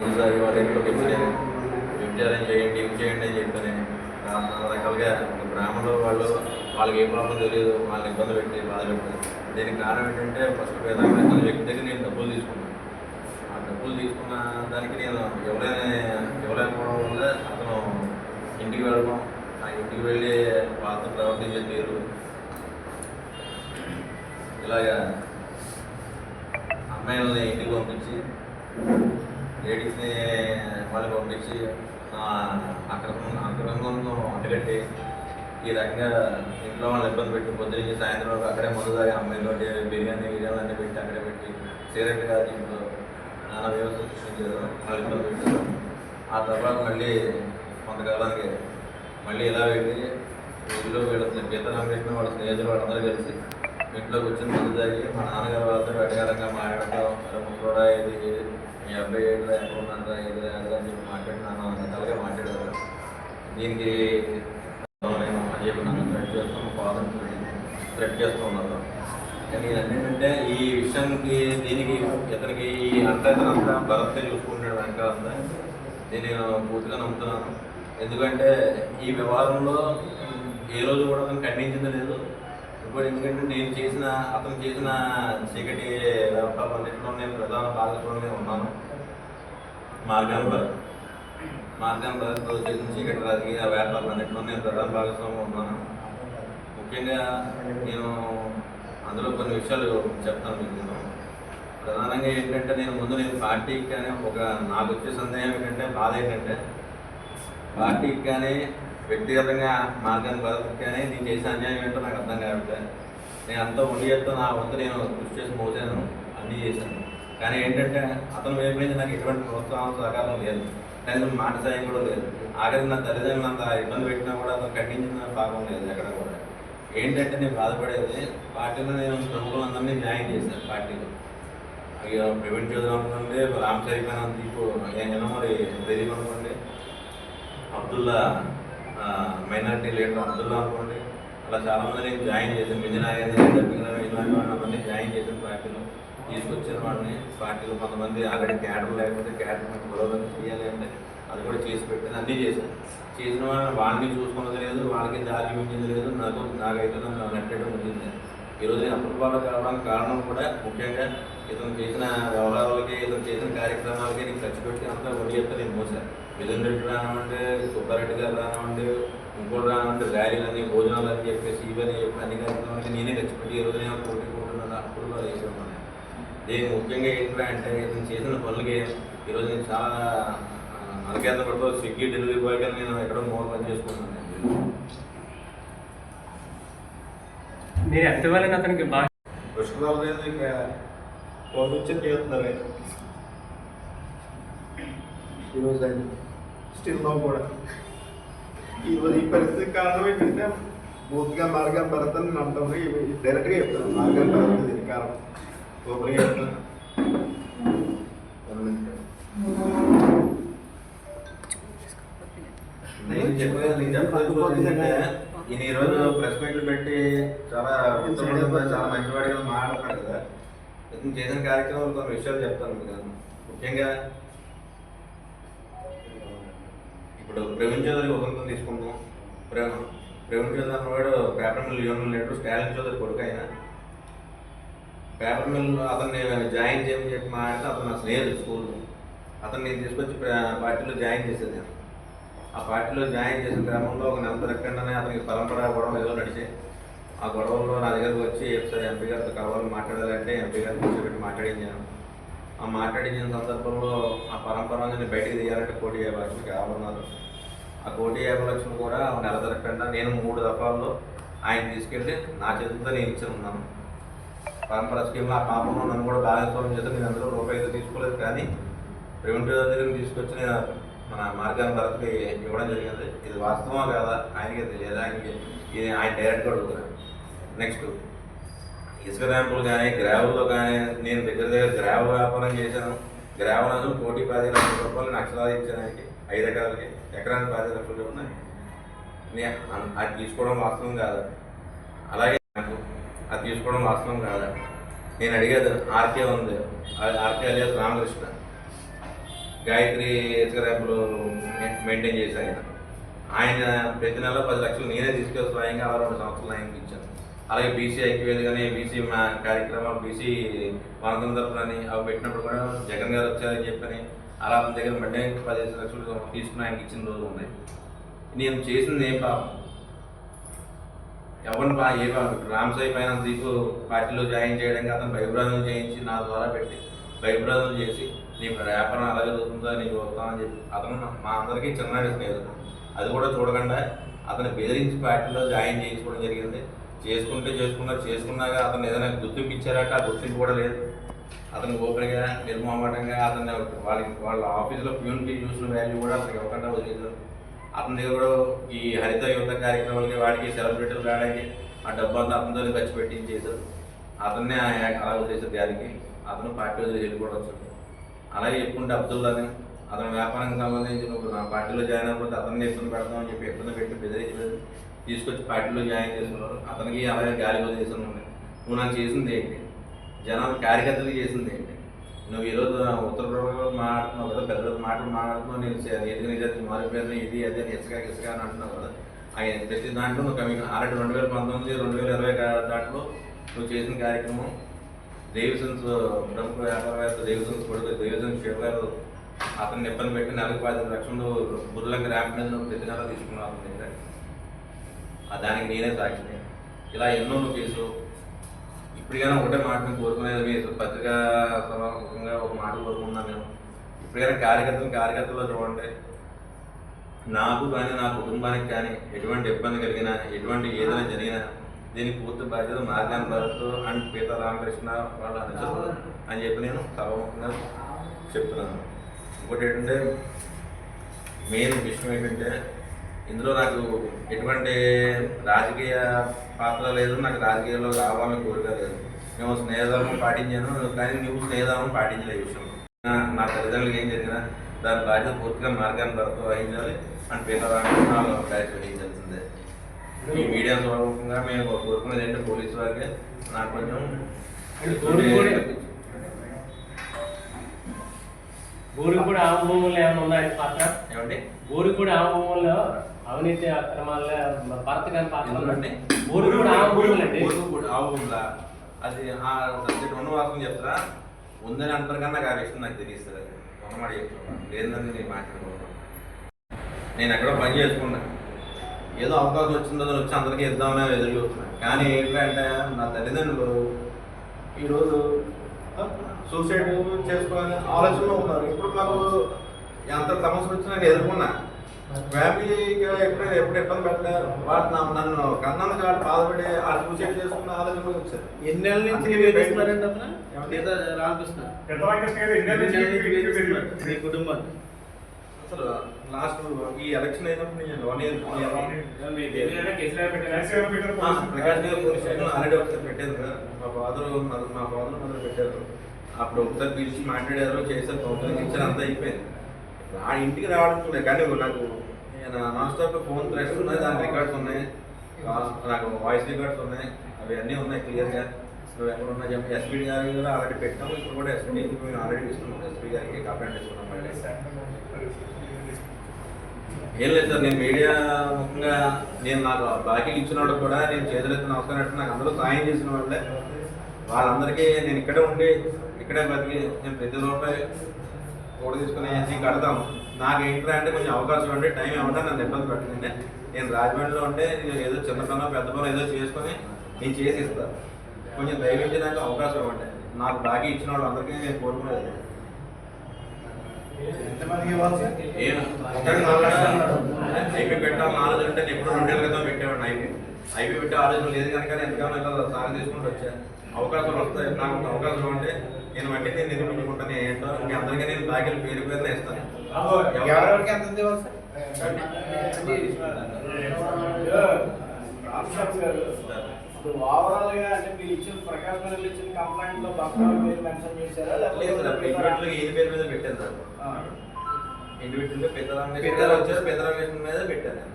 ఈసారి వాళ్ళ ఇంట్లో చెప్పి విచారం చేయండి ఏం చేయండి అని చెప్పని నానా. రకాలుగా గ్రామంలో వాళ్ళు వాళ్ళకి ఏ ప్రాబ్లం తెలియదు వాళ్ళని ఇబ్బంది పెట్టి బాధ పెట్టి దీనికి కారణం ఏంటంటే ఫస్ట్ వేదాంత వ్యక్తి దగ్గర నేను డబ్బులు తీసుకున్నాను ఆ డబ్బులు తీసుకున్న దానికి నేను ఎవరైనా ఎవరైపోవడం వల్ల అతను ఇంటికి వెళ్ళడం ఆ ఇంటికి వెళ్ళి వాళ్ళతో ప్రవర్తించే తీరు. ఇలాగా అమ్మాయిలని ఇంటికి పంపించి లేడీస్ని వాళ్ళు పంపించి ఆ, అక్కడ అంతరంగంలో అంటగట్టి ఈ రకంగా ఇంట్లో వాళ్ళు ఇబ్బంది పెట్టి పొద్దున సాయంత్రం వరకు అక్కడే ముందు దాకా బిర్యానీ బిర్యానీ అన్నీ పెట్టి అక్కడే పెట్టి సిగరెట్ కాదు ఇంట్లో నానా వ్యవస్థ సృష్టించారు వాళ్ళు ఇబ్బంది పెట్టారు. ఆ తర్వాత మళ్ళీ కొంతకాలానికి మళ్ళీ ఇలా పెట్టి ఇంట్లో వీళ్ళ గీత పెట్టిన వాళ్ళ స్నేహితులు వాళ్ళందరూ కలిసి ఇంట్లో కూర్చొని ముందు తాగి మా నాన్నగారు వాళ్ళతో వెటకారంగా మాట్లాడటం అరే ముసలోడా ఇది మీ అబ్బాయి ఏంటో ఎక్కడ ఉన్నారా ఇది అది అని చెప్పి మాట్లాడినాను రకాలుగా మాట్లాడారు. దీనికి నేను అని చెప్పి నన్ను థ్రెట్ చేస్తాం ఫాదర్ థ్రెట్ చేస్తూ ఉన్నారు. కానీ ఏంటంటే ఈ విషయానికి దీనికి ఇతనికి ఈ అంతా ఇతనంతా భరతే చూసుకుంటాడు వెనకాలంతా నేను పూర్తిగా నమ్ముతున్నాను. ఎందుకంటే ఈ వ్యవహారంలో ఏ రోజు కూడా అతను ఖండించింది లేదు. ఇప్పుడు ఎందుకంటే నేను చేసిన అతను చేసిన చీకటి వ్యాపారం అన్నింటిలో నేను ప్రధాన భాగస్వామిగా ఉన్నాను. మార్గం భరత్ మార్గం భరత్తో చేసిన చీకటి రాజకీయ వ్యాపారం అన్నింటిలో నేను ప్రధాన భాగస్వామి ఉన్నాను ముఖ్యంగా నేను అందులో కొన్ని విషయాలు చెప్తాను మీకు నేను. ప్రధానంగా ఏంటంటే నేను ముందు నేను పార్టీకి కానీ ఒక నాకు వచ్చే సందేహం ఏంటంటే బాధ ఏంటంటే పార్టీకి కానీ వ్యక్తిగతంగా మార్గాన్ని భరత్కి కానీ నేను చేసే అన్యాయం ఏంటో నాకు అర్థం కావట్లేదు నేను అంతా ఉండి నా వంతు నేను కృషి చేసి మోసాను అన్నీ చేశాను. కానీ ఏంటంటే అతను వైపు నుంచి నాకు ఎటువంటి ప్రోత్సాహం సహకారం లేదు. కనీసం మాట సాయం కూడా లేదు. ఆఖరి నా తల్లిదండ్రులు అంత ఇబ్బంది పెట్టినా కూడా అతను ఖండించిన భాగం లేదు ఎక్కడ కూడా. ఏంటంటే నేను బాధపడేది పార్టీలో నేను ప్రముఖులందరినీ న్యాయం చేశాను పార్టీలో. అయ్యో ప్రైవేట్ చదువు అనుకోండి రామ్ సరిపోయిన దీపు ఏమైనా మరి అనుకోండి అబ్దుల్లా మైనార్టీ లీడర్ అబ్దుల్లా అనుకోండి అలా చాలా మంది నేను జాయిన్ చేశాను. మిజనాయని జాయిన్ చేశాను పార్టీలో. తీసుకొచ్చిన వాడిని పార్టీలో కొంతమంది ఆల్రెడీ క్యాడర్ లేకపోతే క్యాడర్ గొడవలు చేయాలి అంటే అది కూడా చేసి పెట్టాను అన్నీ చేశాను. చేసిన వాళ్ళని వాళ్ళని చూసుకున్నది లేదు వాళ్ళకి దారి చూపించింది లేదు నాకు నాకైతే నన్ను నెట్టడం ఉంటుంది ఈరోజు నేను అప్రూపాలు కావడానికి కారణం కూడా ముఖ్యంగా ఇతను చేసిన వ్యవహారాలకి ఇతను చేసిన కార్యక్రమాలకి నేను ఖర్చు పెట్టి అంతా వడ్డీ చెప్తే నేను మోసాను. మిథున్ రెడ్డి రానివ్వండి సుబ్బారెడ్డి గారు రానివ్వండి ఇంకోటి రానివ్వండి ర్యాలీలని భోజనాలు అని చెప్పేసి ఇవన్నీ చెప్పి అన్ని కార్యక్రమాలకి నేనే ఖర్చు పెట్టి ఈరోజు నేను పోటీ కోటిన్నర అప్రూవల్ చేసాను దీనికి ముఖ్యంగా ఏంటంటే అంటే ఇతను చేసిన పనులకి ఈరోజు నేను చాలా నరకేంద్ర పడుతూ స్విగ్గీ డెలివరీ బాయ్ గారు నేను ఎక్కడో మూల పని చేసుకుంటున్నాను. మీరు ఎంతవరకు అతనికి బాగా పుష్కరాలు లేదు ఇక పంపించి చేస్తున్నారు ఈరోజు ఆయన స్టిల్ నో కూడా. ఈరోజు ఈ పరిస్థితి కారణం ఏంటంటే పూర్తిగా మార్గం భరతని నమ్మటం డైరెక్ట్గా చెప్తాను మార్గం భరత దీని కారణం. చెప్తాను నేను చెప్పేది నేను ఈయన ఈరోజు ప్రెస్ మీట్లు పెట్టి చాలా ఉత్తమంగా చాలా మంచివాడిగా మాట్లాడతాడు కదా. ఇతను చేసిన కార్యక్రమాలు కొన్ని విషయాలు చెప్తాను మీకు. ముఖ్యంగా ఇప్పుడు ప్రవీణ్ చౌదరి ఉదంతం తీసుకుంటాం ప్రే ప్రవీణ్ చౌదరి అన్నవాడు paper mill union leader Stalin Chowdary కొడుకు ఆయన. పేపర్ మిల్ అతన్ని జాయిన్ చేయమని చెప్పి మాట్లాడితే అతను నా స్నేహితుడు స్కూల్లో అతను నేను తీసుకొచ్చి పార్టీలో జాయిన్ చేసేది నేను. ఆ పార్టీలో జాయిన్ చేసిన క్రమంలో ఒక నెల తిరగకుండానే అతనికి పరంపర గొడవ ఏదో నడిచాయి ఆ గొడవల్లో నా దగ్గరకు వచ్చి ఒకసారి ఎంపీ గారితో కావాలి మాట్లాడాలంటే ఎంపీ గారిని కూర్చోబెట్టి మాట్లాడించాను ఆ మాట్లాడించిన సందర్భంలో ఆ పరంపర బయటకు బయటికి తీయాలంటే కోటి యాభై లక్షలు కావాలన్నారు. ఆ కోటి యాభై లక్షలు కూడా ఒక నెల దొరకకుండా నేను మూడు దఫాల్లో ఆయన తీసుకెళ్ళి నా చేతులతో నేను ఇచ్చి ఉన్నాను పరంపర స్కీమ్లో ఆ పాపంలో నన్ను కూడా భాగస్వామ్యం చేస్తే నేను అందులో రూపాయి తీసుకోలేదు కానీ ప్రివెంటివ్ దగ్గర తీసుకొచ్చి నేను మన మార్గాన్ని భరత్కి ఇవ్వడం జరిగింది. ఇది వాస్తవమా కాదా? ఆయనకే తెలియదు. ఆయనకి ఇది ఆయన డైరెక్ట్గా అడుగుతున్నాను నెక్స్ట్ ఇసుక ర్యాంపులు కానీ గ్రావెల్లో కానీ నేను దగ్గర దగ్గర గ్రావెల్ వ్యాపారం చేశాను. గ్రావెల్ కోటి పది లక్షల రూపాయలు నక్షలాది ఇచ్చాను ఐదు ఎకరాలకి. ఎకరానికి పది లక్షలు ఉన్నాయి. నే- అది తీసుకోవడం వాస్తవం కాదు. అలాగే అది తీసుకోవడం వాస్తవం కాదా? నేను అడిగేది ఆర్కే ఉంది. అది ఆర్కే అలియాస్ రామకృష్ణ. గాయత్రి ఇసుక ర్యాంపులు మెయింటైన్ చేశాను ఆయన. ఆయన ప్రతి నెల పది లక్షలు నేనే తీసుకెళ్ళి స్వయంగా ఆ రెండు సంవత్సరాలు ఆయనకి ఇచ్చాను. అలాగే బీసీ ఐక్యవేది కానీ బీసీ మా కార్యక్రమాలు బీసీ వనదం తరపునని అవి పెట్టినప్పుడు కూడా జగన్ గారు వచ్చారని చెప్పని అలా దగ్గర మళ్ళీ పదిహేను లక్షలు తీసుకుని ఆయనకి ఇచ్చిన రోజు ఉన్నాయి. నేను చేసింది ఏం పాపం? ఎవరిని బా ఏ రామ్ సాయి పైన దీపు పార్టీలో జాయిన్ చేయడానికి అతను భయభ్రాంతులు చేయించి నా ద్వారా పెట్టి భయభ్రాంతులు చేసి నీ వ్యాపారం అలాగే జరుగుతుందో నీకు వస్తామని చెప్పి అతను మా అందరికీ చిన్ననాటి స్నేహితుడు అది కూడా చూడకుండా అతను బెదిరించి పార్టీలో జాయిన్ చేయించుకోవడం జరిగింది. చేసుకుంటే చేసుకున్నా చేసుకున్నాక అతను ఏదైనా గుర్తింపు ఇచ్చారట ఆ గుర్తింపు కూడా లేదు. అతను ఓపెన్గా నిర్మమాటంగా అతను వాళ్ళ వాళ్ళ ఆఫీసులో ప్యూన్కి చూసిన వాల్యూ కూడా అతనికి ఇవ్వకుండా వదిలేదు అతని దగ్గర కూడా ఈ హరిత యువత కార్యక్రమాలకి వాడికి సెలబ్రిటీలు రావడానికి ఆ డబ్బు అంతా అతనితో ఖర్చు పెట్టించేశారు అతన్నే ఆ- అలా వదిలేసారు దానికి అతను పార్టీ వదిలి వెళ్ళిపోవడం వచ్చింది. అలాగే చెప్పుకుంటే అబ్దుల్లాని అతని వ్యాపారానికి సంబంధించి నువ్వు నా పార్టీలో జాయిన్ అయిపోతే అతన్ని ఇబ్బంది పెడతామని చెప్పి ఇబ్బంది పెట్టి బెదిరించలేదు. తీసుకొచ్చి పార్టీలో జాయిన్ చేసుకున్నారు అతనికి అలాగే గాలి వదిలేసాను నువ్వు నాకు చేసింది ఏంటి? జనాలు కార్యకర్తలు చేసింది నువ్వు ఈరోజు ఉత్తర ప్రభుత్వం మాట్లాడుతున్నావు కదా పెద్ద మాటలు మాట్లాడుతున్నావు నేను ఎందుకు నిజానికి మారిపోయాను ఇది అదే ఇసుక ఇసుక అని అంటున్నావు కదా. ఆయన ప్రతి దాంట్లో నువ్వు కమి ఆల్రెడీ రెండు వేల పంతొమ్మిది రెండు వేల ఇరవై దాంట్లో నువ్వు చేసిన కార్యక్రమం దేవిసన్స్ ప్రముఖ వ్యాపారవేత్త దేవిసన్స్ కొడుకు దేవిసన్స్ శివ గారు అతన్ని ఇబ్బంది పెట్టి నెలకు పది లక్షలు బుర్లంక ర్యాంప్ మీద నువ్వు ప్రతి నెల తీసుకున్నావు దానికి నేనే సాక్షిని. ఇలా ఎన్నో నువ్వు కేసు ఇప్పటికైనా ఒకటే మాట మేము కోరుకునేది మీ పత్రికా సభాముఖంగా ఒక మాట కోరుకున్నాను మేము ఇప్పటికైనా కార్యకర్తలు కార్యకర్తలు చూడండి. నాకు కానీ నా కుటుంబానికి కానీ ఎటువంటి ఇబ్బంది కలిగినా ఎటువంటి ఏదైనా జరిగినా దీనికి పూర్తి బాధ్యత మార్గాన్ భరత్ అండ్ పీత రామకృష్ణ వాళ్ళ అనుచరులు అని చెప్పి నేను సర్వముఖంగా చెప్తున్నాను. ఇంకోటి ఏంటంటే మెయిన్ విషయం ఏంటంటే ఇందులో నాకు ఎటువంటి రాజకీయ పాత్ర లేదు నాకు రాజకీయాల్లో రావాలని కోరిక లేదు. మేము స్నేహధర్మం పాటించాను కానీ నువ్వు స్నేహధర్మం పాటించలే విషయం నా- తల్లిదండ్రులకు ఏం జరిగినా దాని బాధ్యత పూర్తిగా మార్గాన్ని భర్త వహించాలి అండ్ పేదవాళ్ళు బ్యాచ్ వహించాల్సిందే. ఈ మీడియా స్వరూపంగా మేము కోరుకునేది ఏంటంటే పోలీసు వారికి. నాకు కొంచెం ఊరికి కూడా- ఊరికి కూడా ఆ భూములు ఏమైనా ఉన్నాయి పాత్ర? ఏమండి? ఊరికి కూడా ఆ భూముల్లో అవినీతి అక్రమాల్లో భర్త కాని పాత్ర ఎందుకండి? ఊరికి కూడా ఆ భూములు అండి ఊరు కూడా ఆవు ఉందా అది ఆ సబ్జెక్ట్ ఉన్న వాసన చెప్తారా ఉందని అంటారు కానీ నాకు ఆ విషయం నాకు తెలియదు లేదని నేను మాట్లాడుకుంటున్నాను నేను ఎక్కడో పని చేసుకున్నా. ఏదో అవకాశం వచ్చిందో వచ్చి అందరికీ ఇద్దామని ఎదురు చూస్తున్నాను కానీ ఏంటంటే నా తల్లిదండ్రులు ఈరోజు సూసైడ్ చేసుకోవాలని ఆలోచనలో ఉన్నారు. ఇప్పుడు నాకు ఎంత సమస్య వచ్చినా నేను ఎదుర్కొన్నా. ఫ్యామిలీకి ఎప్పుడైనా ఎప్పుడు ఇబ్బంది పెట్టారు వాడు నా- నన్ను కన్నాను కాబట్టి బాధపడి ఆ సూసైడ్ చేసుకున్న ఆలోచనలు వచ్చారు ఎన్ని నెలల నుంచి రామకృష్ణ? మీ కుటుంబాన్ని అసలు లాస్ట్ ఈ ఎలక్షన్ అయినప్పుడు నేను వన్ ఇయర్ ప్రకాష్ గారు ఆల్రెడీ ఒకసారి పెట్టారు కదా. మా ఫాదర్ మా ఫాదర్ మదర్ పెట్టారు. అప్పుడు ఒకసారి పిలిచి మాట్లాడారు చేశారు కౌన్సిలింగ్ ఇచ్చారు అంతా అయిపోయింది. ఆ ఇంటికి రావడం కూడా కానీ నాకు నాన్ స్టాప్ ఫోన్ థ్రెడ్స్ ఉన్నాయి దాని రికార్డ్స్ ఉన్నాయి కాల్స్- నాకు వాయిస్ రికార్డ్స్ ఉన్నాయి అవి అన్నీ ఉన్నాయి క్లియర్గా నువ్వు ఎక్కడ ఉన్నా చెప్పి? ఎస్పీ గారికి కూడా ఆల్రెడీ పెట్టాము ఇప్పుడు కూడా ఎస్పీ మేము ఆల్రెడీ తీసుకున్నాం ఎస్పీ గారికి కంప్లైంట్ ఇస్తున్నాం మళ్ళీ ఏం లేదు సార్ నేను మీడియా ముఖ్యంగా నేను నాకు బాకీ ఇచ్చినోడు కూడా నేను చేతులెత్తిన అవసరం అంటే నాకు అందరూ సాయం చేసిన వాళ్ళే. వాళ్ళందరికీ నేను ఇక్కడే ఉండి ఇక్కడే బతికి నేను ప్రతి రూపాయి కూడా తీసుకుని నేను కడతాము. నాకు ఏంటంటే అంటే కొంచెం అవకాశం ఉంటే టైం ఏమంటే నన్ను ఇబ్బంది పెట్టండి నేను రాజమండ్రిలో ఉంటే నేను ఏదో చిన్న పని పెద్ద పని ఏదో చేసుకొని నేను చేసి ఇస్తాను కొంచెం దయవించి నాకు అవకాశం ఇవ్వండి నాకు బాకీ ఇచ్చిన వాళ్ళందరికీ నేను కోరుకునేది ఐపీ పెట్టాలి ఆలోచన అంటే నేను ఎప్పుడు రెండేళ్ళ క్రితం పెట్టేవాడిని ఐపీ. ఐపీ పెట్టే ఆలోచన లేదు కనుక నేను ఎంతగానో ఇలా సాగు తీసుకుంటూ వచ్చా. అవకాశాలు వస్తాయి. నాకు అవకాశం ఉంటే నేను వంటి నేను నిరూపించుకుంటాను ఏంటో. మీ అందరికీ నేను ప్యాకెట్ పేరు పేరునే ఇస్తాను. ఎవరెవరికి ఎంత ఇవ్వాలి ఇప్పుడు ఓవరాల్గా అంటే మీరు ఇచ్చిన ప్రకాశ్ గారు ఇచ్చిన కంప్లైంట్లో బంగారు మీరు మెన్షన్ చేశారా ఇండివిజువల్గా ఈ పేరు మీద పెట్టాను సార్ వచ్చేసి పెద్దరామేశ్వరం మీద పెట్టాను నేను.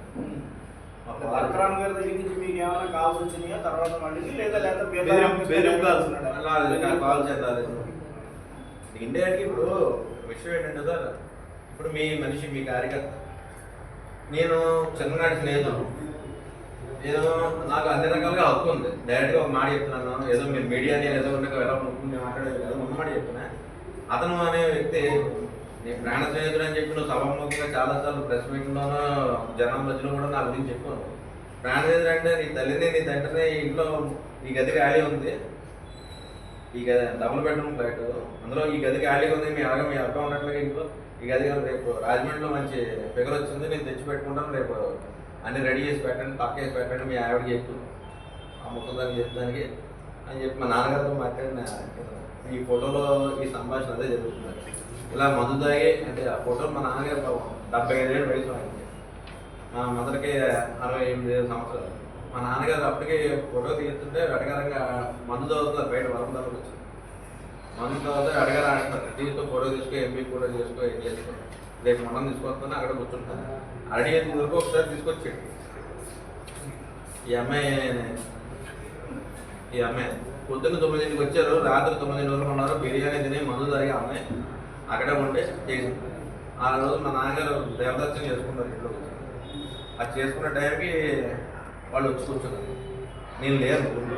మా father- భద్రాన్ గారి దగ్గర నుంచి మీకు ఏమైనా కాల్స్ వచ్చినాయా తర్వాత మళ్ళీ లేదా లేదా పేద బెదిరింపు- రామకృష్ణ బెదిరింపు గారు calls ఉన్నాడా? అలా అది నాకు కాల్ చేయాలి ఇండియాకి ఇప్పుడు విషయం ఏంటంటే సార్ ఇప్పుడు మీ మనిషి మీ కార్యకర్త. నేను చిన్ననాటి స్నేహితుడు నేను నాకు అన్ని రకాలుగా హక్కు ఉంది. డైరెక్ట్గా ఒక మాట చెప్తున్నాను. ఏదో మీరు మీడియా నేను ఏదో ఉండగా ఎలా ఉంటుంది మాట్లాడేది ఏదో ఉన్న మాట చెప్తున్నా. అతను అనే వ్యక్తి నీ ప్రాణ స్నేహితుడు అని చెప్పి నువ్వు సభాముఖంగా చాలాసార్లు ప్రెస్ మీట్లోనూ జనం మధ్యలో కూడా నా గురించి చెప్పాను ప్రాణ స్నేహితుడు అంటే నీ తల్లిని నీ తండ్రిని ఇంట్లో ఈ గది ఖాళీ ఉంది. ఈ గది డబుల్ బెడ్రూమ్ ఫ్లాట్ అందులో ఈ గది ఖాళీగా ఉంది. మీ అలాగే మీ అక్క ఉన్నట్లుగా ఇంట్లో. ఇక అది రేపు రాజమండ్రిలో మంచి ఫిగర్ వచ్చింది నేను తెచ్చి పెట్టుకుంటాను రేపు అన్ని రెడీ చేసి పెట్టండి పక్క వేసి పెట్టండి మీ ఆవిడ చెప్పు. ఆ ముసలిదానికి చెప్పడానికి అని చెప్పి మా నాన్నగారితో మాట్లాడిన ఈ ఫోటోలో ఈ సంభాషణ అదే జరుగుతుంది. ఇలా మందు తాగి అంటే ఆ ఫోటోలు మా నాన్నగారు డెబ్బై ఐదేళ్ళు వయసు ఆయనకి. మా మదర్కి అరవై ఎనిమిది ఏడు సంవత్సరాలు. మా నాన్నగారు అప్పటికే ఫోటో తీస్తుంటే వెటకరంగా మందు తాగుతుంది బయట వరం వచ్చి. వచ్చింది తాగితే అడగారు అంటారు దీంతో ఫోటో తీసుకో ఎంపీ ఫోటో తీసుకో ఏం చేసుకో. రేపు మనం తీసుకొస్తాను అక్కడ కూర్చుంటాను అడిగేది వరకు ఒకసారి తీసుకొచ్చాడు ఈ అమ్మాయి ఈ అమ్మాయి పొద్దున్న తొమ్మిదింటికి వచ్చారు రాత్రి తొమ్మిది వరకు ఉన్నారు బిర్యానీ తిని మందు తాగి అమ్మాయి అక్కడే ఉంటే చేసింది ఆ రోజు మా నాన్నగారు దేవదర్శనం చేసుకున్నారు ఇంట్లో అది చేసుకున్న టైంకి వాళ్ళు వచ్చి కూర్చున్నారు. నేను లేను ఊళ్ళో.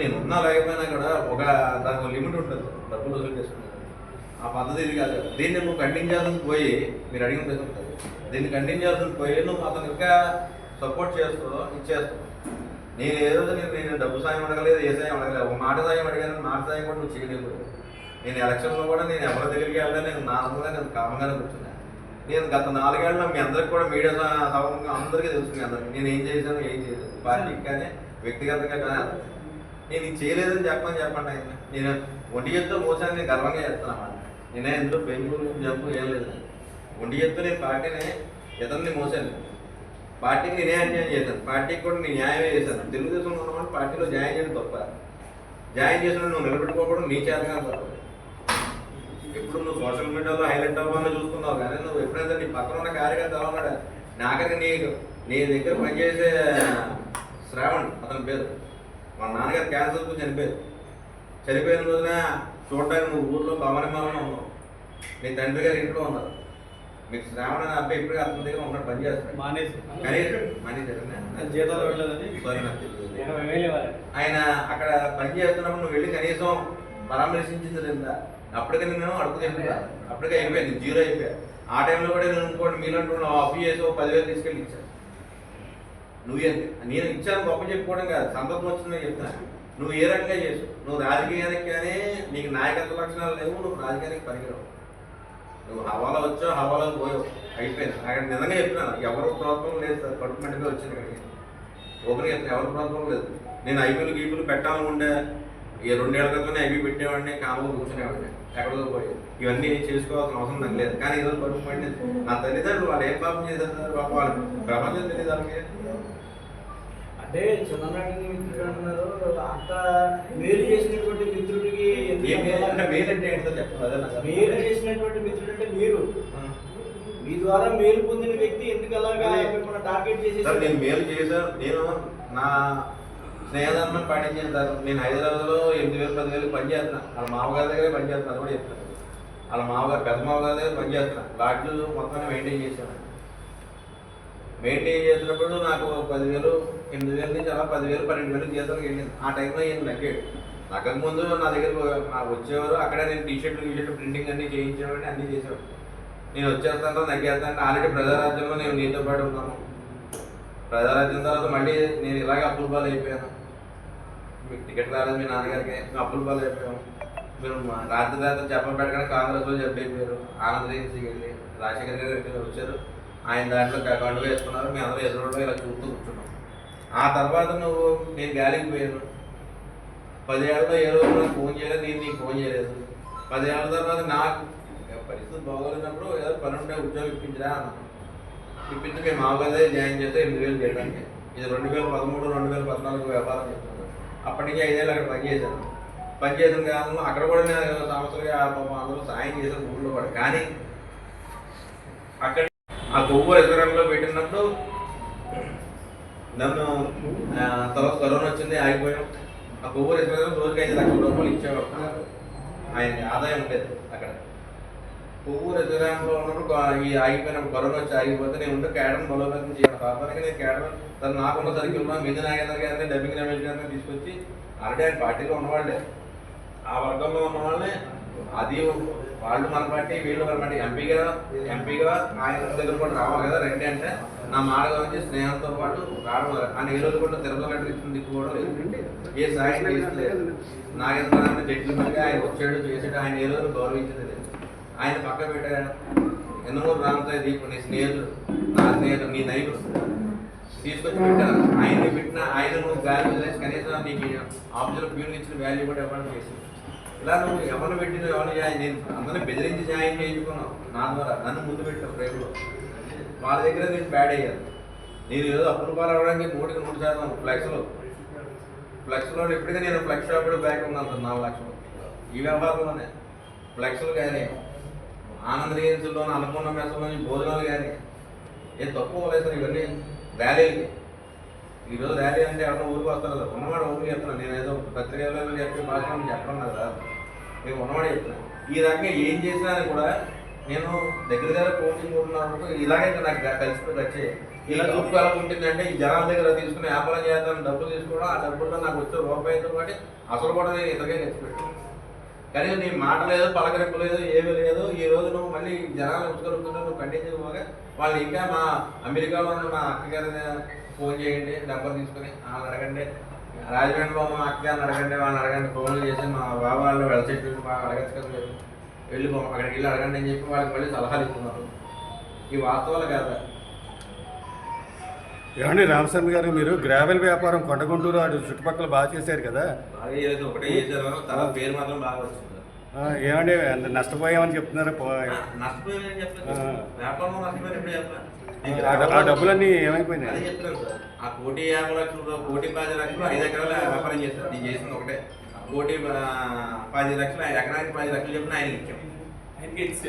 నేను ఉన్నా లేకపోయినా కూడా ఒక దానికి లిమిట్ ఉంటుంది. డబ్బులు వసూలు చేసుకుంటాను ఆ పద్ధతి ఇది కాదు. దీన్ని నువ్వు ఖండించాల్సింది పోయి మీరు అడిగిన ప్రశ్న. దీన్ని ఖండించాల్సింది పోయి నువ్వు అతను ఇంకా సపోర్ట్ చేస్తూ ఇచ్చేస్తావు నేను ఏదో నేను నేను డబ్బు సాయం అడగలేదు ఏ సాయం అడగలేదు. ఒక మాట సాయం అడిగాను మాట సాయం కూడా నువ్వు చేయలేదు. నేను ఎలక్షన్లో కూడా నేను ఎవరి దగ్గరికి వెళ్ళాను నేను నార్మల్గా నేను కామంగానే కూర్చున్నాను నేను గత నాలుగేళ్ళలో మీ అందరికి కూడా మీడియా సభంగా అందరికీ తెలుసు మీ అందరికి. నేను ఏం చేశాను ఏం చేయలేదు. పార్టీకి కానీ వ్యక్తిగతంగా కానీ. నేను ఇది చేయలేదని చెప్పని చెప్పండి ఆయన. నేను ఒంటి చేత్తో మోసాన్ని నేను గర్వంగా చేస్తున్నాను నేనే ఎందులో బెంగళూరు జంపు ఏం లేదు. ఒంటి చేత్తో నేను పార్టీని ఇతన్ని మోసాను. పార్టీకి నేనే అన్యాయం చేశాను. పార్టీకి కూడా నేను న్యాయమే చేశాను. తెలుగుదేశంలో ఉన్నవాడు పార్టీలో జాయిన్ చేయడం తప్ప. జాయిన్ చేసిన నువ్వు నిలబెట్టుకోవడం నీ చేతగా తప్ప. ఇప్పుడు నువ్వు సోషల్ మీడియాలో హైలైట్ అవ్వాలని చూస్తున్నావు కానీ నువ్వు ఎప్పుడైతే నీ పక్కన ఉన్న కార్యకర్త ఎలా నాకరికి నీ నీ దగ్గర పనిచేసే శ్రావణ్ అతని పేరు. మా నాన్నగారు క్యాన్సర్తో చనిపోయారు. చనిపోయిన రోజున చూడడానికి నువ్వు ఊర్లో భవని మామని ఉన్నావు మీ తండ్రి గారు ఇంట్లో ఉన్నారు. మీకు శ్రావణ అబ్బాయి ఇప్పుడు అతని దగ్గర ఉన్నాడు పని చేస్తాడు ఆయన అక్కడ పని చేస్తున్నప్పుడు నువ్వు వెళ్ళి కనీసం పరామర్శించింది లేదా అప్పటికే నేను అడుగు తింటున్నా అప్పటికే అయిపోయింది జీరో అయిపోయా. ఆ టైంలో కూడా నేను ఇంకోటి మీలంటూ ఆఫ్ చేసి ఒక పదివేలు తీసుకెళ్ళి ఇచ్చాను. నువ్వు నేను ఇచ్చాను గొప్ప చెప్పుకోవడం కాదు. సందర్భం వచ్చిందని చెప్తాను నువ్వు ఏ రకంగా చేసు నువ్వు రాజకీయానికి కానీ నీకు నాయకత్వ లక్షణాలు లేవు నువ్వు రాజకీయానికి పనికిరావు నువ్వు హవాలో వచ్చావు హవాలో పోయావు. అయిపోయింది. అక్కడ నిజంగా చెప్తున్నాను. ఎవరు ప్రాబ్లం లేదు సార్. కడుపు మంటగా వచ్చింది ఇక్కడికి ఓపెన్ చెప్తాను ఎవరు ప్రాబ్లం లేదు. నేను ఐపీఎల్ గీపులు పెట్టాలనుకుంటే ఈ రెండేళ్ళ క్రితమే ఐపీ పెట్టేవాడిని కాముగా కూర్చునేవాడిని. ఎక్కడో పోయి ఇవన్నీ చేసుకోవాల్సిన అవసరం నాకు లేదు. కానీ ఈరోజు పడుకుపోయింది నా తల్లిదండ్రులు వాళ్ళు ఏం పాపం చేశారు? సార్ పాపం వాళ్ళు ప్రపంచం తెలియదు వాళ్ళకి. అంటే చిన్ననాటి మిత్రుడు అంటున్నారు అంత మేలు చేసినటువంటి మిత్రుడికి అంటే ఏంటో మేలు చేసినటువంటి మిత్రుడు అంటే మీరు. మీ ద్వారా మేలు పొందిన వ్యక్తి ఎందుకు అలాగా. మిమ్మల్ని టార్గెట్ సార్ చేసేసి నేను మేలు చేశాను నేను నా స్నేహధర్మం పాటించాను సార్ నేను హైదరాబాద్లో ఎనిమిది వేలు పది వేలు పని చేస్తున్నాను వాళ్ళ మామగారి దగ్గరే పని చేస్తున్నాను అది కూడా చెప్తాను వాళ్ళ మామగారు పెద్ద మామగారి దగ్గర పని చేస్తున్నాను లాడ్జ్లు మొత్తాన్ని మెయింటైన్ చేశాను. మెయింటైన్ చేసినప్పుడు నాకు పదివేలు ఎనిమిది వేల నుంచి అలా పదివేలు పన్నెండు వేలు జీతాలకు వెళ్ళింది ఆ టైంలో ఏం నగ్గాడు నగ్గక ముందు నా దగ్గర వచ్చేవారు అక్కడే నేను టీ షర్ట్లు టీ ప్రింటింగ్ అన్ని చేయించేవాడిని అన్నీ చేసేవాడు నేను వచ్చేస్తాను నగ్గేస్తాను ఆల్రెడీ ప్రజారాజ్యంలో నేను నీతో పాటు ఉన్నాను. ప్రజారాజ్యం తర్వాత మళ్ళీ నేను ఇలాగే అప్పుల పాలు అయిపోయాను మీకు టికెట్ రాలేదు మీ నాన్నగారికి మేము అప్పుల పాలు అయిపోయాము మీరు రాత్రి రాత్రి చెప్పబెట్టగానే కాంగ్రెస్ వాళ్ళు చెప్పైపోయారు ఆనంద్ వెళ్ళి రాజశేఖర్ గారు వచ్చారు. ఆయన దాంట్లో అకౌంట్ వేసుకున్నారు. మేము అందరూ ఎదురు ఇలా చూస్తూ కూర్చున్నాం. ఆ తర్వాత నువ్వు నేను గాలికి పోయాను. పదేళ్ళలో ఏ రోజు నాకు ఫోన్ చేయలేదు నేను నీకు ఫోన్ చేయలేదు. పదేళ్ళ తర్వాత నాకు పరిస్థితి బాగోలేనప్పుడు ఏదో పని ఉంటే ఉద్యోగం ఇప్పించరా ఇప్పించి మేము మామూలుగా జాయిన్ చేస్తే ఎనిమిది వేలు చేయడానికి ఇది రెండు వేల పదమూడు రెండు వేల పద్నాలుగు వ్యాపారం చేస్తున్నాను అప్పటికే ఐదేళ్ళు అక్కడ పనిచేశాను పనిచేసిన కాలంలో అక్కడ కూడా నేను సంవత్సరంగా పాపం అందరూ సాయం చేశాను ఊళ్ళో కూడా కానీ అక్కడ ఆ కొవ్వు ఎదురంలో పెట్టినప్పుడు నన్ను తర్వాత కరోనా వచ్చింది ఆగిపోయాం. ఆ కొవ్వు రెస్టారెంట్ రోజుకి ఐదు లక్షల రూపాయలు ఇచ్చేవాడు ఆయన ఆదాయం ఉండేది అక్కడ. కొవ్వు రెస్టారెంట్లో ఉన్నప్పుడు ఈ ఆగిపోయినప్పుడు కరోనా వచ్చి ఆగిపోతే నేను ఉంటే కేడర్ బలోపేతం చేయాలి. సాధారణంగా నేను కేడర్ తను నాకున్న సరిగ్గా మిథి నాగేంద్ర గారిని డబ్బింగ్ రమేష్ గారిని తీసుకొచ్చి ఆల్రెడీ ఆయన పార్టీలో ఉన్నవాళ్ళే. ఆ వర్గంలో ఉన్న వాళ్ళని అది వాళ్ళు మన పార్టీ వీళ్ళు మన పార్టీ. ఎంపీగా ఎంపీగా ఆయన దగ్గర కూడా రావాలి కదా రండి అంటే. నా మాట గురించి స్నేహంతో పాటు రావడం ఆయన ఏ రోజు కూడా తిరుపతి లెటర్ ఇచ్చిన దిక్కు కూడా ఏ సాయం చేసలేదు నాగేంద్ర జడ్జి మీద ఆయన వచ్చాడు చేసాడు ఆయన ఏ రోజు గౌరవించింది లేదు. ఆయన పక్క పెట్టా ఎన్నమూరు రామతాయి దీపు నీ స్నేహితుడు నా స్నేహితుడు నీ నైబర్ తీసుకొచ్చి పెట్టాను ఆయన్ని పెట్టిన ఆయన నువ్వు వదిలేసి కనీసం నీకు ఆఫీసులో ప్యూన్ ఇచ్చిన వాల్యూ కూడా ఇవ్వడం చేసి ఇలా నువ్వు ఎవరిని పెట్టిన ఎవరిని జాయిన్ నేను అందరిని బెదిరించి జాయిన్ చేయించుకున్నావు నా ద్వారా. నన్ను ముందు పెట్టావు ప్రేమలో. వాళ్ళ దగ్గర నేను బ్యాడ్ అయ్యాను. నేను ఏదో అప్పులు అవ్వడానికి నూటికి నూరు శాతం ఫ్లెక్స్లో ఫ్లెక్స్లో ఎప్పటికీ నేను ఫ్లెక్స్ షాపుడు బ్యాక్ ఉన్నాను నాలుగు లక్షలు. ఈ వ్యాపారంలోనే ఫ్లెక్స్లు కానీ ఆనంద రిజెన్సీలో అనుకున్న మెసలో భోజనాలు కానీ ఏం తక్కువ లేదు సార్ ఇవన్నీ ర్యాలీలకి ఈరోజు ర్యాలీ అంటే ఎవరైనా ఊరికి వస్తారు కదా ఉన్నవాడు ఊరికి చెప్తున్నాను నేను ఏదో పత్రికల్లో చెప్పి భాష చెప్పడం కదా నేను ఉన్నవాడే చెప్తున్నాను. ఈ రకంగా ఏం చేసినా అని కూడా నేను దగ్గర దగ్గర కోచింగ్ ఉన్నప్పుడు ఇలాగే నాకు కలిసిపోయి వచ్చే. ఇలా చూపు ఎలా ఉంటుందంటే ఈ జనాల దగ్గర తీసుకుని వ్యాపారం చేద్దాం డబ్బులు తీసుకోవడం ఆ డబ్బుల్లో నాకు వచ్చే రూపాయితో పాటు అసలు కూడా నేను ఇతరుగా ఖర్చు కానీ నీ మాట లేదు పలకరింపు లేదు ఏమీ లేదు. ఈ రోజు నువ్వు మళ్ళీ జనాలు ఉసుకరుకుంటూ నువ్వు ఖండించకపోగా వాళ్ళు ఇంకా మా అమెరికాలో ఉన్న మా అక్కగారిని ఫోన్ చేయండి నెంబర్ తీసుకుని వాళ్ళని అడగండి. రాజమండ్రిలో మా అక్కగారిని అడగండి వాళ్ళని అడగండి. ఫోన్లు చేసి మా బాబా వాళ్ళు వెళ్సైట్ మా అడగచ్చు కదా. వెళ్ళి అక్కడికి వెళ్ళి అడగండి అని చెప్పి వాళ్ళకి మళ్ళీ సలహాలు ఇస్తున్నారు ఈ వాస్తవాలు కాదా. ఏమండి రామచంద్ర గారు మీరు గ్రావెల్ వ్యాపారం కొండగుంటూరు అటు చుట్టుపక్కల బాగా చేశారు కదా. ఒకటే చేశారు తర్వాత పేరు మాత్రం బాగా వచ్చింది ఏమండి నష్టపోయామని చెప్తున్నారు ఆ. డబ్బులన్నీ ఏమైపోయినాయి? ఆ కోటి యాభై లక్షలు కోటి పది లక్షలు ఐదు ఎకరాల వ్యాపారం చేస్తారు నేను చేసింది ఒకటే. కోటి పది లక్షలు ఐదు ఎకరానికి పది లక్షలు చెప్పిన ఆయన ఇచ్చాం.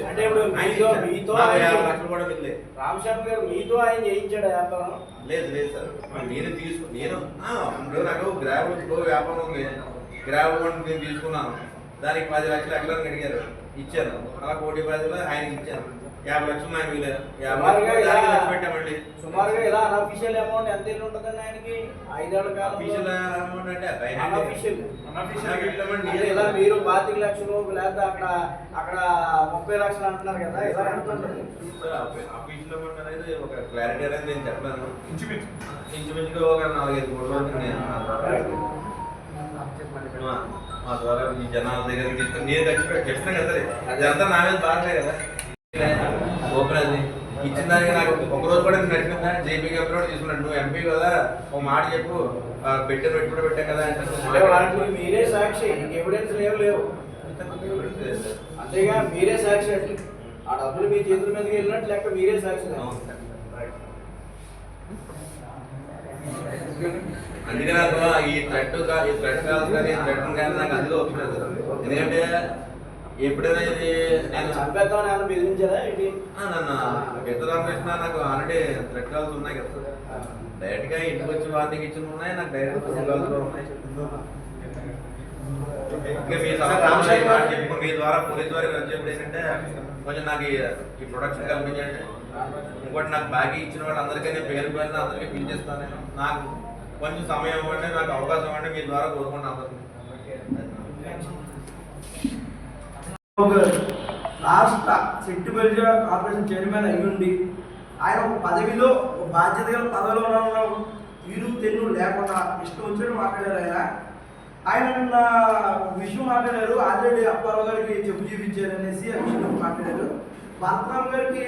అంటే ఇప్పుడు ఆయన మీతో ఇచ్చారు. మీతో నాకు ఆయన యాభై లక్షలు కూడా మిగిలేదు రామశర్మ గారు మీతో ఆయన చేయించాడు వ్యాపారం? లేదు లేదు సార్. నేను తీసుకు నేను నాకు వ్యాపారం ఉంది. నేను తీసుకున్నాను. దానికి పది లక్షలు ఎకరానికి అడిగారు. ఇచ్చాను. అలా కోటి పదిలో ఆయనకి ఇచ్చాను. యాభై లక్షలు నాకు యాభై లక్షలు ఖర్చు పెట్టామండి సుమారుగా ఇలా అనఫీషియల్ అమౌంట్ ఎంత వెళ్ళి ఉంటుందండి ఆయనకి? ఐదేళ్ళ అఫీషియల్ కాలం అమౌంట్ అంటే amount అంటే ఇలా మీరు పాతిక లక్షలు లేకపోతే అక్కడ అక్కడ ముప్పై లక్షలు అంటున్నారు కదా ఇలా ఎంత ఉంటుంది అఫీషియల్ అమౌంట్ అనేది ఒక క్లారిటీ అనేది నేను చెప్పాను ఇంచుమించుగా ఒక నాలుగైదు కోట్ల వరకు నేను ద్వారా. మా- మా ద్వారా ఈ జనాల దగ్గర తీసుకొని నేను పెట్టి చెప్తాను కదా అదంతా నా మీద బాధలే కదా. అది ఇచ్చిన దానికి నాకు ఒక రోజు కూడా నేను నడిచిందా జేపీ గారు కూడా తీసుకున్నాడు. నువ్వు ఎంపీ కదా ఒక మాట చెప్పు. పెట్టిన పెట్టుబడి పెట్టాం కదా అంటే మీరే సాక్షి ఎవిడెన్స్ లేవు లేవు. అంతేగా మీరే సాక్షి అంటే. ఆ డబ్బులు మీ చేతుల మీదకి వెళ్ళినట్టు లెక్క మీరే సాక్షి. అవును. అందుకే నాకు ఈ థ్రెడ్ ఈ థ్రెడ్ కాల్స్ కానీ థ్రెడ్ కానీ నాకు అందులో వస్తుంది ఎందుకంటే ఎప్పుడైనా ఇది నేను చంపేద్దామని ఏమైనా బెదిరించారా ఏంటి? నన్ను పెద్దరామకృష్ణ నాకు ఆల్రెడీ కాల్స్ ఉన్నాయి కదా డైరెక్ట్గా ఇంటికి వచ్చి వార్నింగ్ ఇచ్చిన ఉన్నాయి నాకు డైరెక్ట్ ఫోన్ కాల్స్ ఉన్నాయి. మీ సమస్య మీ ద్వారా పోలీస్ ద్వారా చెప్పి ఏంటంటే కొంచెం నాకు ఈ- ప్రొడక్షన్ కల్పించండి ఇంకోటి నాకు బాకీ ఇచ్చిన వాళ్ళందరికీ నేను పేరు పేరున అందరికీ పిలిచేస్తాను నేను. నాకు కొంచెం సమయం ఇవ్వండి నాకు అవకాశం ఇవ్వండి మీ ద్వారా కోరుకుంటున్నాను అందరికీ. రాష్ట్ర శక్తి బలిజ కార్పొరేషన్ చైర్మన్ అయ్యుండి ఆయన ఒక పదవిలో ఒక బాధ్యత గల పదవిలో ఉన్న వీరు తెన్ను లేకుండా ఇష్టం వచ్చినట్టు మాట్లాడారు ఆయన. ఆయన నిన్న విషయం మాట్లాడారు. ఆల్రెడీ అప్పారావు గారికి చెప్పు చూపించారు అనేసి ఆ విషయం మాట్లాడారు. భర్తరామ్ గారికి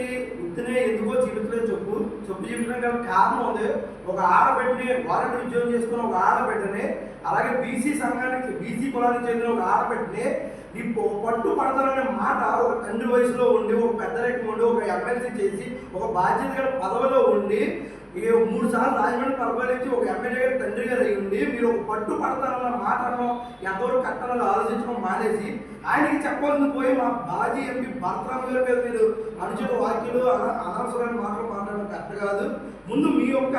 ఇతనే ఎందుకో చూపించలేదు చెప్పు. చెప్పు చూపించడం గల కారణం ఉంది. ఒక ఆడబిడ్డని వాలంటీర్ ఉద్యోగం చేసుకున్న ఒక ఆడబిడ్డని అలాగే బీసీ సంఘానికి బీసీ కులానికి చెందిన ఒక ఆడబిడ్డని ఇప్పుడు పట్టు పడతాననే మాట ఒక తండ్రి వయసులో ఉండి ఒక పెద్దరికం ఉండి ఒక ఎమ్మెల్సీ చేసి ఒక బాధ్యత గల పదవిలో ఉండి మూడు సార్లు రాజమండ్రి పరిపాలించి ఒక ఎమ్మెల్యే గారి తండ్రి గారు అయి ఉండి మీరు ఒక పట్టు పడతారన్న మాట ఎంతవరకు కట్టాలని ఆలోచించడం మానేసి ఆయనకి చెప్పాలని పోయి మా బాజీ ఎంపీ భర్తరామ్ గారి మీద మీరు అనుచిత వాక్యులు అనవసరమైన మాటలు మాట్లాడడం కరెక్ట్ కాదు. ముందు మీ యొక్క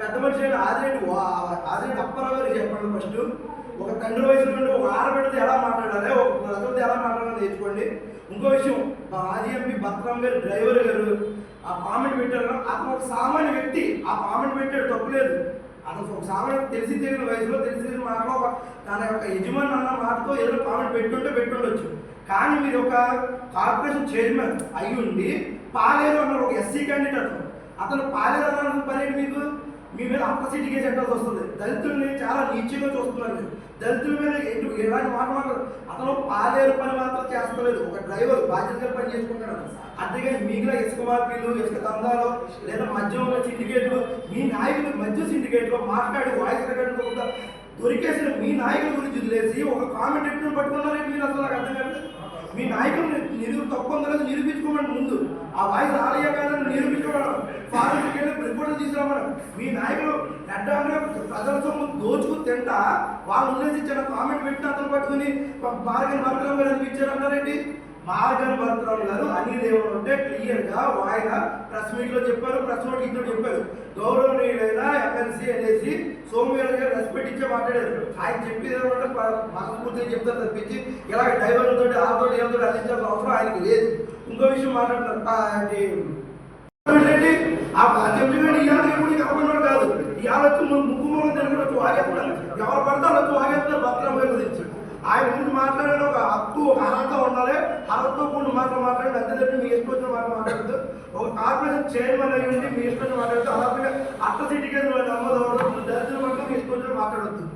పెద్ద మనిషి అయిన ఆదిరెడ్డి ఆదిరెడ్డి అప్పారావు గారికి చెప్పండి ఫస్ట్. ఒక తండ్రి వయసు నుండి ఒక ఆడబిడ్డతో ఎలా మాట్లాడాలి? ఒక భర్తతో ఎలా మాట్లాడాలో నేర్చుకోండి. ఇంకో విషయం మా మాజీ ఎంపీ భద్రం గారు డ్రైవర్ గారు ఆ కామెంట్ పెట్టారు. అతను ఒక సామాన్య వ్యక్తి. ఆ కామెంట్ పెట్టాడు తప్పులేదు అతను ఒక సామాన్య తెలిసి తెలియని వయసులో తెలిసి తెలియని మాటలో ఒక తన యొక్క యజమాని అన్న మాటతో ఏదో కామెంట్ పెట్టుంటే పెట్టుండొచ్చు. కానీ మీరు ఒక కార్పొరేషన్ చైర్మన్ అయి ఉండి పాలేరు అన్నారు ఒక ఎస్సీ క్యాండిడేట్ అతను. అతను పాలేరు అన్న పని మీకు మీ మీద అప్పసిటీ చెప్పాల్సి వస్తుంది. దళితుల్ని చాలా నీచంగా చూస్తున్నారు మీరు. దళితుల మీద ఎటు ఎలాంటి మాట మాట్లాడు? అతను పాలేరు పని మాత్రం చేస్తలేదు. ఒక డ్రైవర్ బాధ్యతగా పని చేసుకుంటాడు అంతేగాని మిగిలిన ఇసుక మార్పీలు ఇసుక దందాలు లేదా మద్యం సిండికేట్లు మీ నాయకులు మద్యం సిండికేట్లో మాట్లాడి వాయిస్ రికార్డు దొరికేసిన మీ నాయకుల గురించి వదిలేసి ఒక కామెంట్ ఎట్టు పట్టుకున్నారే మీరు అసలు నాకు అర్థం కాదు మీ నాయకులు నిరూ తప్పు ఉందో నిరూపించుకోమని ముందు ఆ వాయిస్ ఆలయ కాదని నిరూపించుకోవడం ఫారెన్సిక్ వెళ్ళి రిపోర్ట్లు తీసుకురావడం మీ నాయకులు అడ్డంగా ప్రజల సొమ్ము దోచుకు తింటా వాళ్ళు ఉండేసి చిన్న కామెంట్ పెట్టిన అతను పట్టుకుని మార్గం భర్తరావు గారు అన్నారండి మార్గం భర్తరావు గారు అన్ని దేవుడు అంటే క్లియర్గా ఆయన ప్రెస్ మీట్లో చెప్పారు ప్రెస్ నోట్ ఇంట్లో చెప్పారు. గౌరవనీయులైన ఎమ్మెల్సీ అనేసి సోమవీర గారు రెస్పెక్ట్ ఇచ్చే మాట్లాడారు. ఆయన చెప్పేది ఏమంటే మనస్ఫూర్తిగా చెప్తారు తప్పించి ఇలాగ డ్రైవర్ల తోటి ఆతో ఏదో అందించాల్సిన అవసరం ఆయనకి లేదు. ఇంకో విషయం మాట్లాడుతున్నారు ఆ, ఏంటి ఏంటంటే ఇవాళ ఎప్పుడు కప్పన్నాడు కాదు. ఇవాళ వచ్చి ముందు ఎవరు పడతారు వచ్చి వాగేస్తున్నారు భద్రం గురించి. ఆయన ముందు మాట్లాడిన ఒక హక్కు ఒక అర్హత ఉండాలి. అర్హతతో కూడిన మాటలు మాట్లాడి అంతే తప్పి మీ ఇష్టం మాట మాట్లాడదు ఒక కార్పొరేషన్ చైర్మన్ అయ్యి ఉండి మీ ఇష్టం మాట్లాడుతూ అలాగే అట్ట సిటీకి నమ్మదవడం దళితుల పట్ల మీ ఇష్టం మాట్లాడద్దు.